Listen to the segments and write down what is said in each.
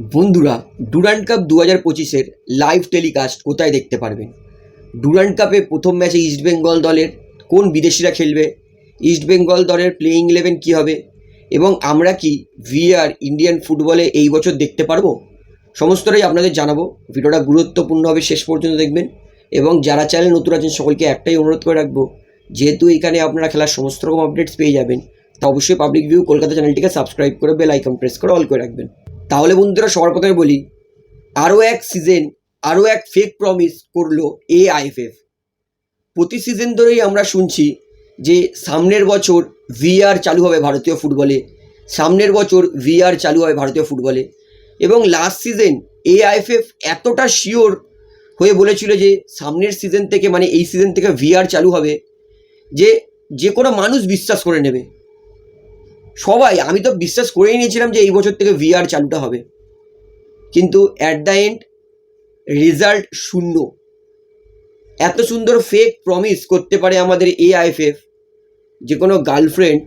বন্ধুরা Durand cup দু হাজার পঁচিশের লাইভ টেলিকাস্ট কোথায় দেখতে পারবেন? ডুরান্ড কাপে প্রথম ম্যাচে ইস্টবেঙ্গল দলের কোন বিদেশিরা খেলবে? ইস্টবেঙ্গল দলের প্লেয়িং ইলেভেন কী হবে? এবং আমরা কি ভিআর ইন্ডিয়ান ফুটবলে এই বছর দেখতে পারব? সমস্তটাই আপনাদের জানাব। ভিডিওটা গুরুত্বপূর্ণভাবে শেষ পর্যন্ত দেখবেন। এবং যারা চ্যানেল নতুন আছেন, সকলকে একটাই অনুরোধ করে রাখব, যেহেতু এখানে আপনারা খেলার সমস্ত রকম আপডেটস পেয়ে যাবেন, তা অবশ্যই পাবলিক ভিউ কলকাতা চ্যানেলটিকে সাবস্ক্রাইব করে বেল আইকন প্রেস করে অল করে রাখবেন। তাহলে বন্ধুরা সবার প্রথমে বলি, আরও এক সিজন আরও এক ফেক প্রমিস করল এ আইএফএফ প্রতি সিজন ধরেই আমরা শুনছি যে সামনের বছর ভিআর চালু হবে ভারতীয় ফুটবলে, সামনের বছর ভিআর চালু হবে ভারতীয় ফুটবলে এবং লাস্ট সিজন এআইএফএফ এতটা শিওর হয়ে বলেছিল যে সামনের সিজন থেকে মানে এই সিজন থেকে ভিআর চালু হবে যে যে কোনো মানুষ বিশ্বাস করে নেবে। সবাই, আমি তো বিশ্বাস করেই নিয়েছিলাম যে এই বছর থেকে ভিআর চালুটা হবে। কিন্তু অ্যাট দ্য এন্ড রেজাল্ট শূন্য। এত সুন্দর ফেক প্রমিস করতে পারে আমাদের এআইএফএফ যে কোনো গার্লফ্রেন্ড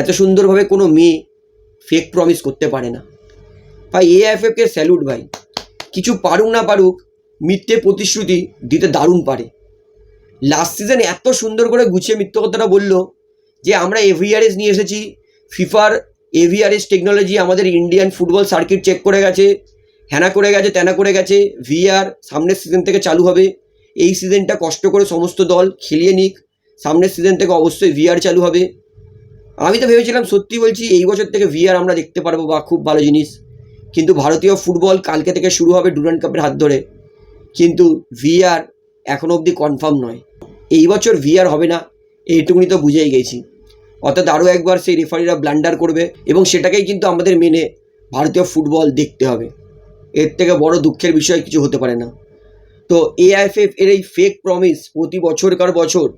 এত সুন্দরভাবে কোনো মেয়ে ফেক প্রমিস করতে পারে না। ভাই এআইএফএফকে স্যালুট ভাই। কিছু পারুক না পারুক, মিথ্যে প্রতিশ্রুতি দিতে দারুণ পারে। লাস্ট সিজন এত সুন্দর করে গুছিয়ে মিথ্যে কথাটা বলল যে, আমরা এভিআরএস নিয়ে এসেছি ফিফার এভিআরএস টেকনোলজি আমাদের ইন্ডিয়ান ফুটবল সার্কিট চেক করে গেছে হ্যানা করে গেছে ত্যানা করে গেছে, ভিআর সামনের সিজন থেকে চালু হবে। এই সিজনটা কষ্ট করে সমস্ত দল খেলিয়ে নিক, সামনের সিজন থেকে অবশ্যই ভিআর চালু হবে। আমি তো ভেবেছিলাম সত্যি বলছি, এই বছর থেকে ভিআর আমরা দেখতে পারব বা খুব ভালো জিনিস। কিন্তু ভারতীয় ফুটবল কালকে থেকে শুরু হবে ডুরান্ড কাপের হাত ধরে। কিন্তু ভিআর এখনও অবধি কনফার্ম নয়। এই বছর ভিআর হবে না, এইটুকুনি তো বুঝেই গেছি। অর্থাৎ আরও একবার সেই রেফারিরা ব্লান্ডার করবে এবং সেটাকেই কিন্তু আমাদের মেনে ভারতীয় ফুটবল দেখতে হবে। এর থেকে বড় দুঃখের বিষয় কিছু হতে পারে না। তো এআইএফএফ এর এই ফেক প্রমিস প্রতি বছরকার বছর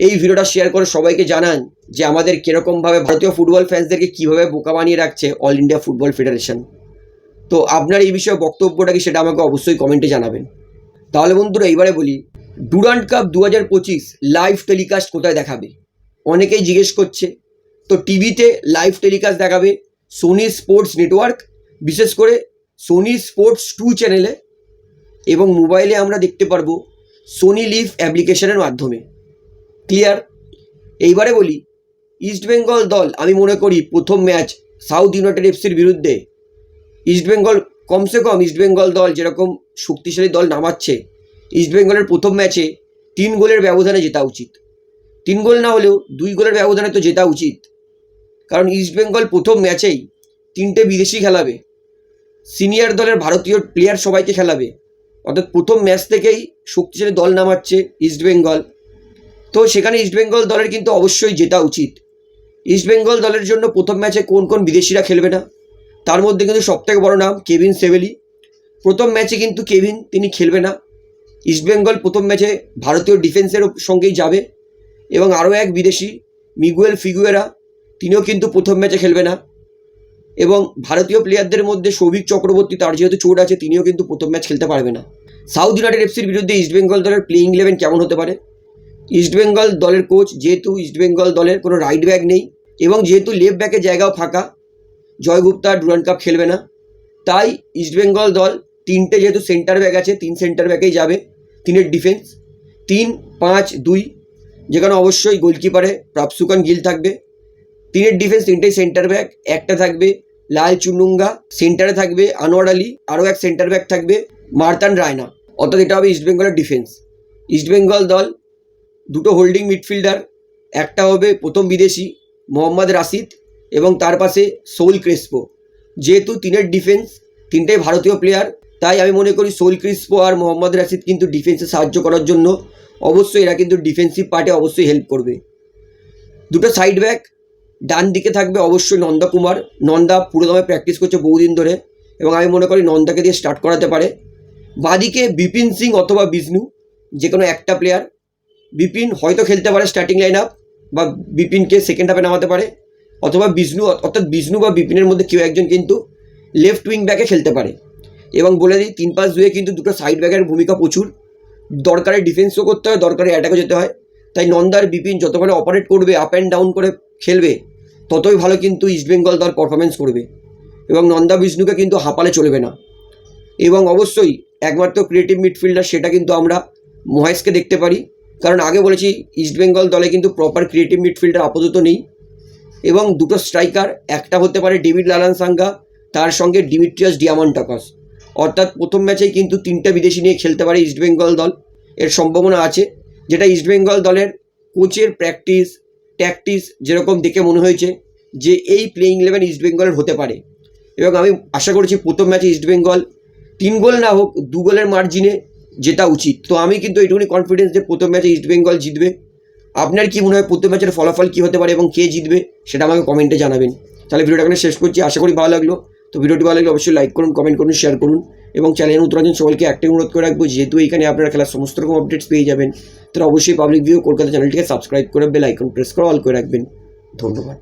এই ভিডিওটা শেয়ার করে সবাইকে জানান যে আমাদের কীরকমভাবে ভারতীয় ফুটবল ফ্যান্সদেরকে কীভাবে বোকা বানিয়ে রাখছে অল ইন্ডিয়া ফুটবল ফেডারেশন তো আপনার এই বিষয়ে বক্তব্যটা কি সেটা আমাকে অবশ্যই কমেন্টে জানাবেন। তাহলে বন্ধুরা, এইবারে বলি ডুরান্ড কাপ দু হাজার পঁচিশ লাইভ টেলিকাস্ট কোথায় দেখাবে? অনেকেই জিজ্ঞেস করছে, তো টিভিতে লাইভ টেলিকাস্ট দেখাবে সোনি স্পোর্টস নেটওয়ার্ক বিশেষ করে সোনি স্পোর্টস টু চ্যানেলে এবং মোবাইলে আমরা দেখতে পারব সোনি লিভ অ্যাপ্লিকেশনের মাধ্যমে। ক্লিয়ার এইবারে বলি ইস্টবেঙ্গল দল, আমি মনে করি প্রথম ম্যাচ সাউথ ইউনাইটেড এফসির বিরুদ্ধে। ইস্টবেঙ্গল কমসে কম ইস্টবেঙ্গল দল যেরকম শক্তিশালী দল নামাচ্ছে ইস্টবেঙ্গলের প্রথম ম্যাচে তিন গোলের ব্যবধানে জেতা উচিত। তিন গোল না হলেও দুই গোলের ব্যবধানে তো জেতা উচিত। কারণ ইস্টবেঙ্গল প্রথম ম্যাচেই তিনটে বিদেশি খেলাবে। সিনিয়র দলের ভারতীয় প্লেয়ার সবাইকে খেলাবে। অর্থাৎ প্রথম ম্যাচ থেকেই শক্তিশালী দল নামাচ্ছে ইস্টবেঙ্গল তো সেখানে ইস্টবেঙ্গল দলের কিন্তু অবশ্যই জেতা উচিত। ইস্টবেঙ্গল দলের জন্য প্রথম ম্যাচে কোন কোন বিদেশিরা খেলবে না? তার মধ্যে কিন্তু সবথেকে বড় নাম কেভিন সেভেলি প্রথম ম্যাচে কিন্তু কেভিন তিনি খেলবে না। ইস্টবেঙ্গল প্রথম ম্যাচে ভারতীয় ডিফেন্সের সঙ্গেই যাবে। এবং আরও এক বিদেশি, মিগুয়েল ফিগুয়েরা, তিনিও কিন্তু প্রথম ম্যাচে খেলবে না। এবং ভারতীয় প্লেয়ারদের মধ্যে সৌভিক চক্রবর্তী, তার যেহেতু চোট আছে, তিনিও কিন্তু প্রথম ম্যাচ খেলতে পারবে না। সাউথ ইউনাইটেড এফসির বিরুদ্ধে ইস্টবেঙ্গল দলের প্লেইং ইলেভেন কেমন হতে পারে? ইস্টবেঙ্গল দলের কোচ যেহেতু ইস্টবেঙ্গল দলের কোনো রাইট ব্যাক নেই, এবং যেহেতু লেফট ব্যাকের জায়গাও ফাঁকা, জয় গুপ্তা ডুরান্ড কাপ খেলবে না। তাই ইস্টবেঙ্গল দল তিনটে যেহেতু সেন্টার ব্যাক আছে, তিন সেন্টার ব্যাকেই যাবে, তিনের ডিফেন্স তিন, পাঁচ, দুই যেখানে অবশ্যই গোলকিপারে প্রাপসুকান গিল থাকবে। তিনের ডিফেন্স তিনটেই সেন্টার ব্যাক একটা থাকবে লাল চুনুঙ্গা সেন্টারে থাকবে আনোয়ার আলী, আরও এক সেন্টার ব্যাক থাকবে মার্তান রায়না। অর্থাৎ এটা হবে ইস্টবেঙ্গলের ডিফেন্স ইস্টবেঙ্গল দল, দুটো হোল্ডিং মিডফিল্ডার একটা হবে প্রথম বিদেশি মোহাম্মদ রাশিদ এবং তার পাশে সৌল ক্রেসপো। যেহেতু তিনের ডিফেন্স তিনটেই ভারতীয় প্লেয়ার তাই আমি মনে করি সৌল ক্রিস্পো আর মোহাম্মদ রাশিদ কিন্তু ডিফেন্সে সাহায্য করার জন্য অবশ্যই এরা কিন্তু ডিফেন্সিভ পার্টে অবশ্যই হেল্প করবে। দুটো সাইড ব্যাক ডান দিকে থাকবে অবশ্যই নন্দা কুমার। নন্দা পুরোদমে প্র্যাকটিস করছে বহুদিন ধরে এবং আমি মনে করি নন্দাকে দিয়ে স্টার্ট করাতে পারে। বাদিকে বিপিন সিং অথবা বিষ্ণু যে কোনো একটা প্লেয়ার বিপিন হয়তো খেলতে পারে স্টার্টিং লাইন আপ বা বিপিনকে সেকেন্ড হাফে নামাতে পারে। অথবা বিষ্ণু, অর্থাৎ বিষ্ণু বা বিপিনের মধ্যে কেউ একজন কিন্তু লেফট উইং ব্যাকে খেলতে পারে। এবং বলে দিই, তিন পাঁচ দুয়ে কিন্তু দুটো সাইড ব্যাকের ভূমিকা প্রচুর। দরকারে ডিফেন্সও করতে হয়, দরকারে অ্যাটাকও যেতে হয়। তাই নন্দার বিপিন যত ভালো অপারেট করবে আপ অ্যান্ড ডাউন করে খেলবে, ততই ভালো কিন্তু ইস্টবেঙ্গল দল পারফরমেন্স করবে। এবং নন্দা বিষ্ণুকে কিন্তু হাঁপালে চলবে না। এবং অবশ্যই একমাত্র ক্রিয়েটিভ মিডফিল্ডার সেটা কিন্তু আমরা মহেশকে দেখতে পারি। কারণ আগে বলেছি ইস্টবেঙ্গল দলে কিন্তু প্রপার ক্রিয়েটিভ মিডফিল্ডার আপাতত নেই। এবং দুটো স্ট্রাইকার একটা হতে পারে ডেভিড লালান সাঙ্গা তার সঙ্গে ডিমিট্রিয়াস ডিয়ামন্টাকাস অর্থাৎ প্রথম ম্যাচেই কিন্তু তিনটা বিদেশি নিয়ে খেলতে পারে ইস্টবেঙ্গল দল। এর সম্ভাবনা আছে, যেটা ইস্টবেঙ্গল দলের কোচের প্র্যাকটিস ট্যাকটিস যেরকম দেখে মনে হয়েছে যে এই প্লেইং ইলেভেন ইস্টবেঙ্গলের হতে পারে। এবং আমি আশা করছি প্রথম ম্যাচে ইস্টবেঙ্গল তিন গোল না হোক, দু গোলের মার্জিনে জেতা উচিত। তো আমি কিন্তু এইটুকুনি কনফিডেন্স যে প্রথম ম্যাচে ইস্টবেঙ্গল জিতবে। আপনার কি মনে হয় প্রথম ম্যাচের ফলাফল কী হতে পারে এবং কে জিতবে, সেটা আমাকে কমেন্টে জানাবেন। তাহলে ভিডিওটা এখানে শেষ করছি। আশা করি ভালো লাগল। তো ভিডিওটি ভালো লাগলে অবশ্যই লাইক করুন কমেন্ট করুন শেয়ার করুন এবং চ্যানেল উত্তরাঞ্চল সবাইকে একটাই অনুরোধ করে রাখব, যেহেতু এখানে আপনারা খেলার সমস্ত রকম আপডেটস পেয়ে যাবেন তারা অবশ্যই পাবলিক ভিউ কলকাতা চ্যানেলটিকে সাবস্ক্রাইব করে বেল আইকন প্রেস করে অল করে রাখবেন। ধন্যবাদ।